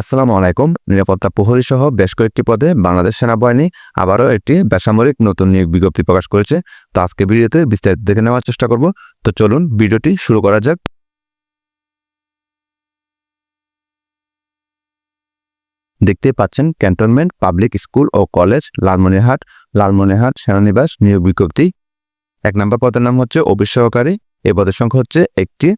আসসালামু আলাইকুম। নিরাপত্তা প্রহরী সহ বেশ কয়েকটি পদে বাংলাদেশ সেনাবাহিনী আবারও একটি বেসামরিক নতুন নিয়োগ বিজ্ঞপ্তি প্রকাশ করেছে। তো আজকে ভিডিওতে বিস্তারিত দেখে নেওয়ার চেষ্টা করব। তো চলুন ভিডিওটি শুরু করা যাক। দেখতে পাচ্ছেন ক্যান্টনমেন্ট, পাবলিক স্কুল ও কলেজ, লালমনিরহাট লালমনিরহাট সেনানিবাস নিয়োগ বিজ্ঞপ্তি। এক নম্বর পদের নাম হচ্ছে অফিস সহকারী। এ পদের সংখ্যা হচ্ছে একটি।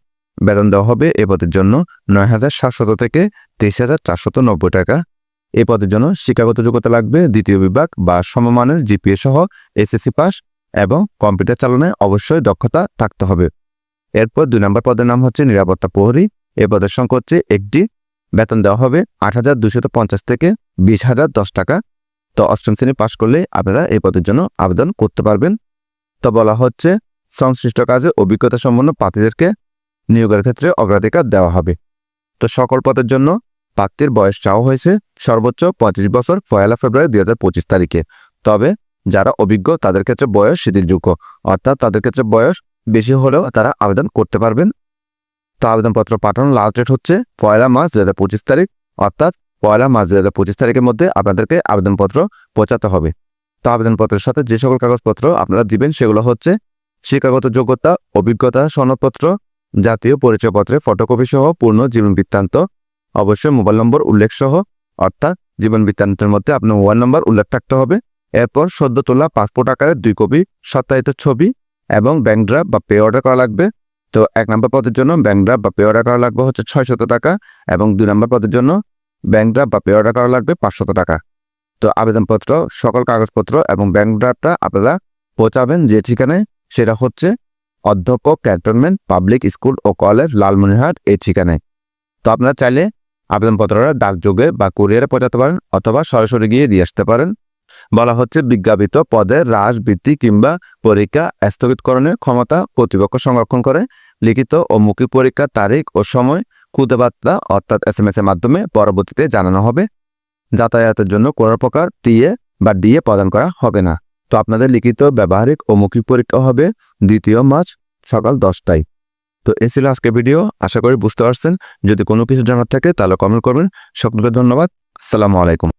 বেতন দেওয়া হবে এ পদের জন্য নয় হাজার সাতশত থেকে তেইশ হাজার চারশত নব্বই টাকা। এ পদের জন্য শিক্ষাগত যোগ্যতা লাগবে দ্বিতীয় বিভাগ বা সমমানের জিপিএ সহ এসএসসি পাস এবং কম্পিউটার চালনায় অবশ্যই দক্ষতা থাকতে হবে। এরপর দুই নম্বর পদের নাম হচ্ছে নিরাপত্তা প্রহরী। এ পদের সংখ্যা হচ্ছে একটি। বেতন দেওয়া হবে আট হাজার দুশত পঞ্চাশ থেকে বিশ হাজার দশ টাকা। তো অষ্টম শ্রেণি পাশ করলে আপনারা এই পদের জন্য আবেদন করতে পারবেন। তো বলা হচ্ছে, সংশ্লিষ্ট কাজে অভিজ্ঞতা সম্পন্ন প্রার্থীদেরকে নিয়োগের ক্ষেত্রে অগ্রাধিকার দেওয়া হবে। তো সকল পদের জন্য প্রার্থীর বয়স চাওয়া হয়েছে সর্বোচ্চ পঁয়ত্রিশ বছর পয়লা ফেব্রুয়ারি দুই হাজার পঁচিশ তারিখে। তবে যারা অভিজ্ঞ তাদের ক্ষেত্রে বয়স শিথিলযোগ্য, অর্থাৎ তাদের ক্ষেত্রে বয়স বেশি হলেও তারা আবেদন করতে পারবেন। তো আবেদনপত্র পাঠানোর লাস্ট ডেট হচ্ছে পয়লা মার্চ দুই হাজার পঁচিশ তারিখ, অর্থাৎ পয়লা মার্চ দুই হাজার পঁচিশ তারিখের মধ্যে আপনাদেরকে আবেদনপত্র পৌঁছাতে হবে। তো আবেদনপত্রের সাথে যে সকল কাগজপত্র আপনারা দিবেন সেগুলো হচ্ছে শিক্ষাগত যোগ্যতা, অভিজ্ঞতা, সনদপত্র জাতীয় পরিচয়পত্রে ফটোকপি সহ পূর্ণ জীবন বৃত্তান্ত। অবশ্যই মোবাইল নম্বর উল্লেখ সহ, অর্থাৎ জীবন বৃত্তান্তের মধ্যে আপনার মোবাইল নম্বর উল্লেখ থাকতে হবে। এরপর সদ্য তোলা পাসপোর্ট আকারে দুই কপি সত্যায়িত ছবি এবং ব্যাংক ড্রাফট বা পে অর্ডার করা লাগবে। তো এক নম্বর পদের জন্য ব্যাংক ড্রাফট বা পে অর্ডার করা লাগবে হচ্ছে ছয়শত টাকা এবং দুই নম্বর পদের জন্য ব্যাংক ড্রাফট বা পে অর্ডার করা লাগবে পাঁচশত টাকা। তো আবেদনপত্র, সকল কাগজপত্র এবং ব্যাংক ড্রাফটটা আপনারা পৌঁছাবেন যে ঠিকানায়, সেটা হচ্ছে অধ্যক্ষ, ক্যান্টনমেন্ট, পাবলিক স্কুল ও কলেজ, লালমনিরহাট, এই ঠিকানায়। তো আপনারা চাইলে আবেদনপত্রটা ডাকযোগে বা কুরিয়ারে পৌঁছাতে পারেন অথবা সরাসরি গিয়ে দিয়ে আসতে পারেন। বলা হচ্ছে, বিজ্ঞাপিত পদের হ্রাস বৃদ্ধি কিংবা পরীক্ষা স্থগিতকরণের ক্ষমতা কর্তৃপক্ষ সংরক্ষণ করে। লিখিত ও মুখী পরীক্ষার তারিখ ও সময় খুদে বার্তা অর্থাৎ এস এম এর মাধ্যমে পরবর্তীতে জানানো হবে। যাতায়াতের জন্য কোনো প্রকার টিএ বা ডিএ প্রদান করা হবে না। তো আপনাদের লিখিত ব্যবহারিক ও মৌখিক পরীক্ষা হবে দ্বিতীয় মার্চ সকাল দশটায়। তো এ ছিল আজকে ভিডিও। আশা করি বুঝতে পারছেন। যদি কোনো কিছু জানার থাকে তাহলে কমেন্ট করবেন। সকলকে ধন্যবাদ। আসসালামু আলাইকুম।